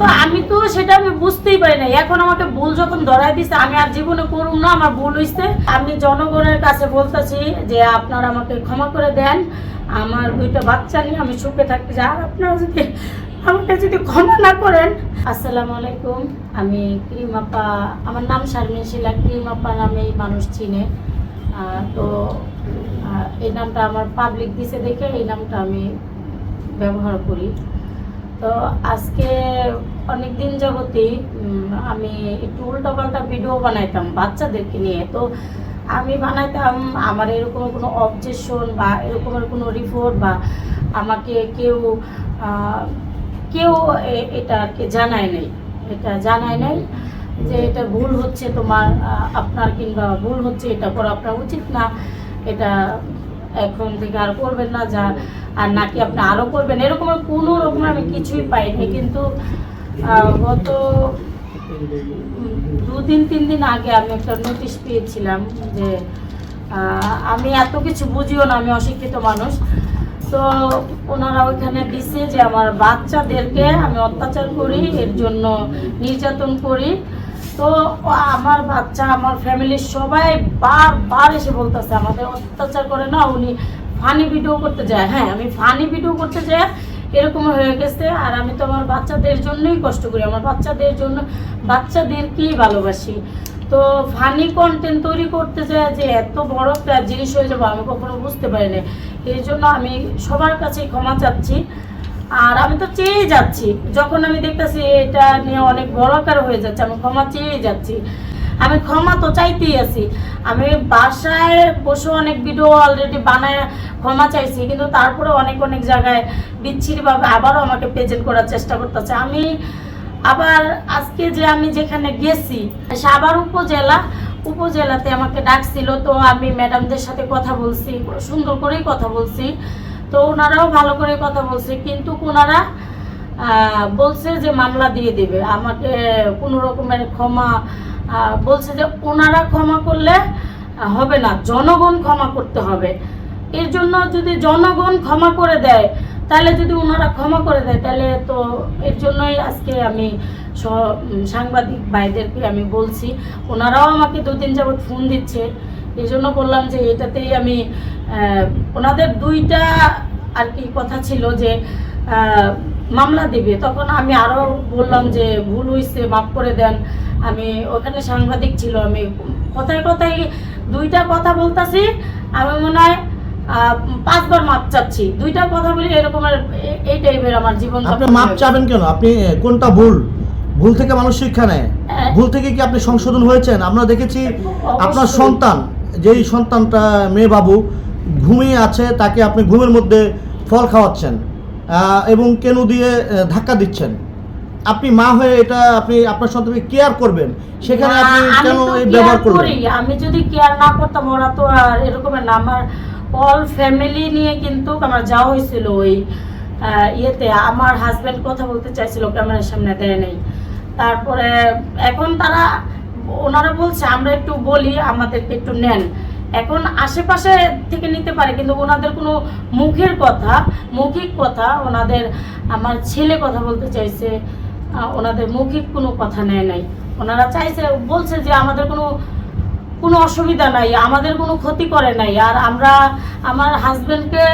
তো আমি তো সেটা আমি বুঝতেই পারি না এখন আমাকে ভুল যখন ধরাই দিছে, আমি আর জীবনে করুম না, আমার ভুল হইছে। আমি জনগণের কাছে বলতেছি যে, আপনারা আমাকে ক্ষমা করে দেন। আমার দুইটা বাচ্চা নিয়ে আমি সুখে থাকতে চাই। আর আপনারা যদি আমাকে যদি ক্ষমা না করেন। আসসালামু আলাইকুম। আমি ক্রিমাপা আমার নাম শারমিন শিলা। ক্রিমাপা নামেই মানুষ চিনে। তো এই নামটা আমার পাবলিক দিছে দেখে এই নামটা আমি ব্যবহার করি। তো আজকে অনেক দিন যাবতই আমি একটু উল্টোপাল্টা ভিডিও বানাইতাম বাচ্চাদেরকে নিয়ে। তো আমি বানাইতাম আমার এরকম কোনো অবজেকশন বা এরকমের কোনো রিপোর্ট বা আমাকে কেউ কেউ এটাকে জানায় নাই। এটা জানায় নাই যে এটা ভুল হচ্ছে তোমার আপনার কিংবা ভুল হচ্ছে এটা করা আপনার উচিত না। এটা এখন থেকে আর করবেন না, যা, আর নাকি আপনি আরও করবেন। এরকম কোনো রকম আমি কিছুই পাইনি, কিন্তু গত দুদিন, তিন দিন আগে আমি একটা নোটিশ পেয়েছিলাম যে আমি এত কিছু বুঝিও না, আমি অশিক্ষিত মানুষ। তো ওনারা ওইখানে দিছে যে আমার বাচ্চাদেরকে আমি অত্যাচার করি, এর জন্য নির্যাতন করি। তো আমার বাচ্চা, আমার ফ্যামিলির সবাই বারবার এসে বলতেছে, আমাদের অত্যাচার করে না, উনি ফানি ভিডিও করতে যায়। হ্যাঁ আমি ফানি ভিডিও করতে যাই, এরকম হয়ে গেছে। আর আমি তো আমার বাচ্চাদের জন্যই কষ্ট করি। আমার বাচ্চাদের জন্য, বাচ্চাদেরকেই ভালোবাসি। তো ফানি কন্টেন্ট তৈরি করতে যায় যে এত বড় একটা জিনিস হয়ে যাব, আমি কখনো বুঝতে পারি না এই জন্য আমি সবার কাছে ক্ষমা চাচ্ছি। আর আমি তো চেয়ে যাচ্ছি। যখন আমি দেখতেছি এটা নিয়ে অনেক বড় আকার হয়ে যাচ্ছে, আমি ক্ষমা চেয়ে যাচ্ছি। আমি ক্ষমা তো চাইতেই আছি। আমি বাসায় বসে অনেক ভিডিও অলরেডি বানায় ক্ষমা চাইছি, কিন্তু তারপরে অনেক অনেক জায়গায় বিচ্ছিরিভাবে আবারও আমাকে প্রেজেন্ট করার চেষ্টা করতেছে। আমি আবার আজকে যে আমি যেখানে গেছি, সাভার উপজেলা, উপজেলাতে আমাকে ডাকছিল, তো আমি ম্যাডামদের সাথে কথা বলছি, সুন্দর করেই কথা বলছি। তো ওনারাও ভালো করে কথা বলছে, কিন্তু ওনারা বলছে যে মামলা দিয়ে দেবে। আমাকে কোনো রকমের ক্ষমা বলছে যে ওনারা ক্ষমা করলে হবে না, জনগণ ক্ষমা করতে হবে। এর জন্য যদি জনগণ ক্ষমা করে দেয়, তাহলে যদি ওনারা ক্ষমা করে দেয়, তাহলে তো এর জন্যই আজকে আমি সাংবাদিক ভাইদেরকে আমি বলছি, ওনারাও আমাকে দুদিন যাবৎ ফোন দিচ্ছে। এই জন্য বললাম যে এটাতেই আমি ওনাদের দুইটা আর কি কথা ছিল যে মামলা দিবে। তখন আমি আরও বললাম যে ভুল হয়েছে মাফ করে দেন। আমি ওখানে সাংবাদিক ছিল আমি কথায় কথায় দুইটা কথা বলতাছি আমি মনে হয় পাঁচবার মাপ চাচ্ছি। দুইটা কথা বলি এরকমের এই টাইপের আমার জীবন আপনি মাপ চাবেন কেন? আপনি কোনটা ভুল? ভুল থেকে মানুষ শিক্ষা নেয়। হ্যাঁ। ভুল থেকে কি আপনি সংশোধন হয়েছেন? আমরা দেখেছি আপনার সন্তান যেই সন্তানটা মেয়ে বাবু ঘুমিয়ে আছে তাকে আপনি ঘুমের মধ্যে ফল খাওয়াচ্ছেন এবং কেনু দিয়ে ধাক্কা দিচ্ছেন। আপনি মা হয়ে এটা আপনি আপনার সন্তানকে কেয়ার করবেন। সেখানে আপনি আমি কেন এই ব্যবহার করবেন? আমি যদি কেয়ার না করতাম ওরা তো আর এরকমের না। আমার অল ফ্যামিলি নিয়ে কিন্তু আমার যাওয়া হয়েছিল ওই ইয়েতে। আমার হাজবেন্ড কথা বলতে চাইছিল ক্যামেরার সামনে দেয় নেই। তারপরে এখন তারা ওনারা বলছে, আমরা একটু বলি, আমাদেরকে একটু নেন। এখন আশেপাশে থেকে নিতে পারে, কিন্তু ওনাদের কোনো মুখের কথা, মৌখিক কথা, ওনাদের আমার ছেলে কথা বলতে চাইছে ওনাদের মৌখিক কোনো কথা নেয় নাই। ওনারা চাইছে, বলছে যে আমাদের কোনো কোনো অসুবিধা নাই, আমাদের কোনো ক্ষতি করে নাই, আর আমরা, আমার হাজবেন্ডকে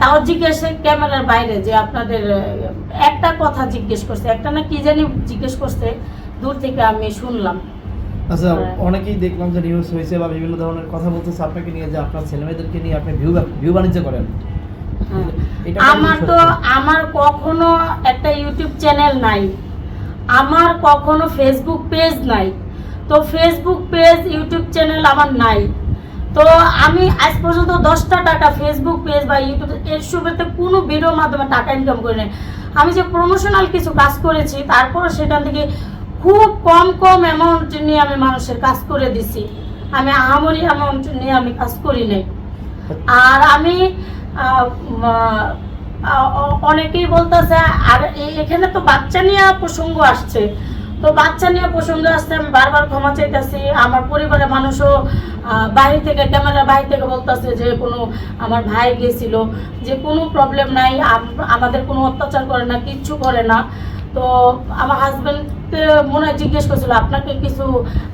তাও জিজ্ঞেস ক্যামেরার বাইরে যে আপনাদের একটা কথা জিজ্ঞেস করছে, একটা না কি জানি জিজ্ঞেস করছে দূর থেকে আমি শুনলাম। আচ্ছা হ্যাঁ। অনেকেই দেখলাম যে নিউজ হয়েছে বা বিভিন্ন ধরনের কথা বলতেছে আপনাকে নিয়ে যে আপনার ছেলেমেয়েদেরকে নিয়ে আপনি ভিউ ভিউ বাণিজ্য করেন। হ্যাঁ। আমার তো আমার কখনো একটা ইউটিউব চ্যানেল নাই। আমার কখনো ফেসবুক পেজ নাই। তো ফেসবুক পেজ ইউটিউব চ্যানেল আমার নাই। তো আমি আজ পর্যন্ত দশটা টাকা ফেসবুক পেজ বা ইউটিউব এর এসবেতে কোনো ভিডিওর মাধ্যমে টাকা ইনকাম করি নাই আমি যে প্রমোশনাল কিছু কাজ করেছি তারপরে সেখান থেকে খুব কম কম অ্যামাউন্ট নিয়ে আমি মানুষের কাজ করে দিছি। আমি আহামরি অ্যামাউন্ট নিয়ে আমি কাজ করি নাই। আর আমি অনেকেই বলতেছে, আর এখানে তো বাচ্চা নিয়ে প্রসঙ্গ আসছে। তো বাচ্চা নিয়ে প্রসঙ্গ আসছে, আমি বারবার ক্ষমা চাইতেছি। আমার পরিবারের মানুষও বাইরে থেকে, ক্যামেরার বাইরে থেকে বলতেছে যে, কোনো আমার ভাই গেছিল, যে কোনো প্রবলেম নাই, আম- আমাদের কোনো অত্যাচার করে না, কিচ্ছু করে না। তো আমার হাজব্যান্ডকে মনে হয় জিজ্ঞেস করছিল আপনাকে কিছু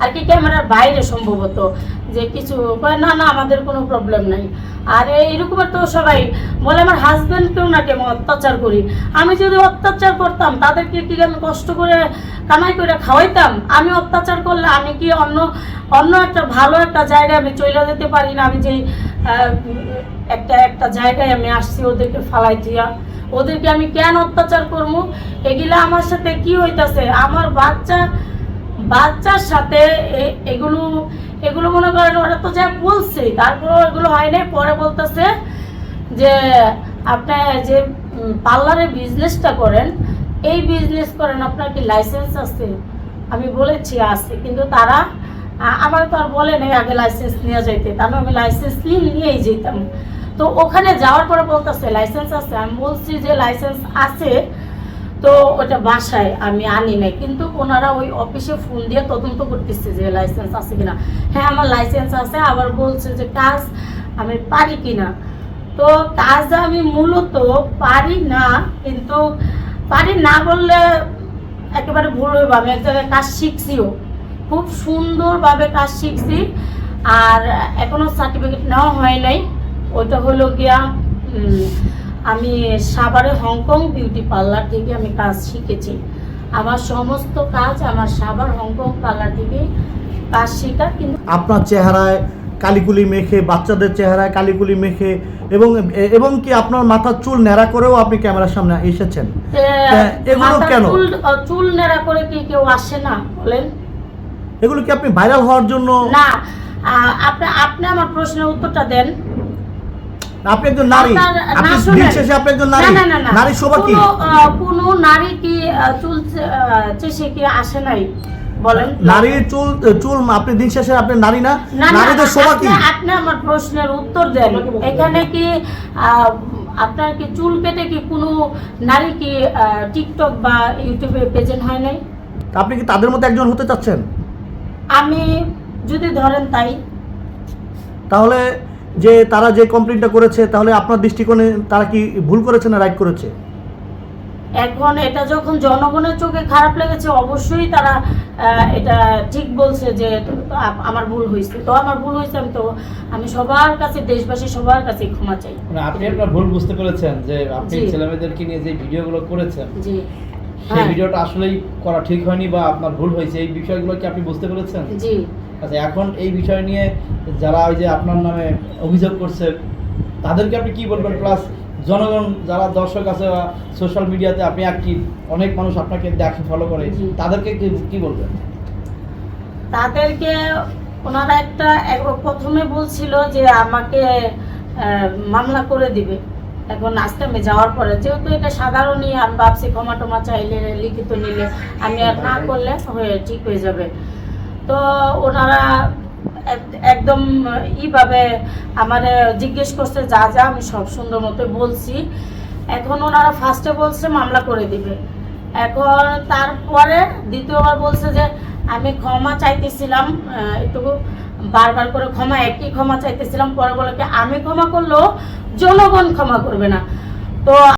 আর কি ক্যামেরার বাইরে সম্ভবত যে কিছু না না আমাদের কোনো প্রবলেম নাই। আর এইরকমের তো সবাই বলে আমার হাজব্যান্ডকেও নাকি আমি অত্যাচার করি। আমি যদি অত্যাচার করতাম তাদেরকে কি আমি কষ্ট করে কামাই করে খাওয়াইতাম? আমি অত্যাচার করলে আমি কি অন্য অন্য একটা ভালো একটা জায়গায় আমি চলে যেতে পারি না? আমি আহ, একটা একটা জায়গায় আমি আসছি ওদেরকে ফালাই দিয়া। ওদেরকে আমি কেন অত্যাচার করব? এগুলা আমার সাথে কি হইতাছে? আমার বাচ্চা, বাচ্চার সাথে এগুলো এগুলো মনে করেন ওরা তো যা বলছে তারপর এগুলো হয় নাই। পরে বলতেছে যে, আপনি যে পার্লারে বিজনেসটা করেন, এই বিজনেস করেন, আপনার কি লাইসেন্স আছে? আমি বলেছি, আছে। কিন্তু তারা আমার তো আর বলে নাই আগে লাইসেন্স নিয়ে যাইতে। তাহলে আমি লাইসেন্স নিয়ে, নিয়েই যেতাম তো ওখানে যাওয়ার পরে বলতেছে লাইসেন্স আছে। আমি বলছি যে লাইসেন্স আছে। তো ওটা বাসায় আমি আনি নাই। কিন্তু ওনারা ওই অফিসে ফোন দিয়ে তদন্ত করতেছে যে লাইসেন্স আছে কিনা? হ্যাঁ আমার লাইসেন্স আছে। আবার বলছে যে, কাজ আমি পারি কিনা? তো কাজ আমি মূলত পারি না, কিন্তু পারি না বললে একেবারে ভুল হইব। আমি এক জায়গায় কাজ শিখছিও। খুব সুন্দরভাবে কাজ শিখছি। আর এখনও সার্টিফিকেট নেওয়া হয় নাই। ওইটা হলো গিয়া আমি সাভারে হংকং বিউটি পার্লার থেকে আমি কাজ শিখেছি। আমার সমস্ত কাজ আমার সাভার হংকং পার্লার থেকে কাজ শেখা কিন্তু আপনার চেহারায় কালিকুলি মেখে বাচ্চাদের চেহারায় কালিকুলি মেখে এবং এবং কি আপনার মাথার চুল ন্যাড়া করেও আপনি ক্যামেরার সামনে এসেছেন? এগুলো কেন? চুল চুল নেড়া করে কি কেউ আসে না বলেন? এগুলো কি আপনি ভাইরাল হওয়ার জন্য? না আপনি আপনি আমার প্রশ্নের উত্তরটা দেন। আপনি একজন নারী। আপনি দিন শেষে আপনি একজন নারী। না, না, না, না। নারী শোভা কি? কোনো, নারী কি চুল চেষে কি আসে নাই? বলেন নারীর চুল চুল আপনি দিন শেষে আপনি নারী না? নারীদের শোভা কি? আপনি- আমার প্রশ্নের উত্তর দেন। এখানে কি আপনার কি চুল কেটে কি কোনো নারী কি টিকটক বা ইউটিউবে প্রেজেন্ট হয় নাই? আপনি কি তাদের মধ্যে একজন হতে চাচ্ছেন? আমি যদি ধরেন তাই। তাহলে যে তারা যে কমপ্লেনটা করেছে তাহলে আপনার দৃষ্টিকোণে তারা কি ভুল করেছে না রাইট করেছে? এখন এটা যখন জনগণের চোখে খারাপ লেগেছে অবশ্যই তারা এটা ঠিক বলছে যে আমার ভুল হয়েছে। তো আমার ভুল হয়েছে আমি তো আমি সবার কাছে দেশবাসী সবার কাছে ক্ষমা চাই। মানে আপনি আপনার ভুল বুঝতে পেরেছেন যে আপনি। ছেলেমেয়েদেরকে নিয়ে যে ভিডিওগুলো করেছেন জি। সেই হ্যাঁ। ভিডিওটা আসলেই করা ঠিক হয়নি বা আপনার ভুল হয়েছে এই বিষয়গুলো কি আপনি বুঝতে পেরেছেন? জি। আচ্ছা এখন এই বিষয় নিয়ে যারা ওই যে আপনার নামে অভিযোগ করছে তাদেরকে আপনি কি বলবেন? প্লাস জনগণ যারা দর্শক আছে সোশ্যাল মিডিয়াতে আপনি অ্যাক্টিভ অনেক মানুষ আপনাকে দেখে ফলো করে তাদেরকে কি- কি বলবেন? তাদেরকে ওনারা একটা এক- প্রথমে বলছিল যে আমাকে মামলা করে দিবে। এখন আজকে আমি যাওয়ার পরে যেহেতু এটা সাধারণই আমি ভাবছি ক্ষমা টমা চাইলে লিখিত নিলে আমি আর না করলে হয়ে ঠিক হয়ে যাবে। তো ওনারা একদম ইভাবে আমার জিজ্ঞেস করছে, যা যা, আমি সব সুন্দর মতো বলছি। এখন ওনারা ফার্স্টে বলছে, মামলা করে দিবে। এখন তারপরে দ্বিতীয়বার বলছে যে, আমি ক্ষমা চাইতেছিলাম একটু বারবার করে ক্ষমা, একই ক্ষমা চাইতেছিলাম। পরে বলে আমি ক্ষমা করলেও জনগণ ক্ষমা করবে না। তো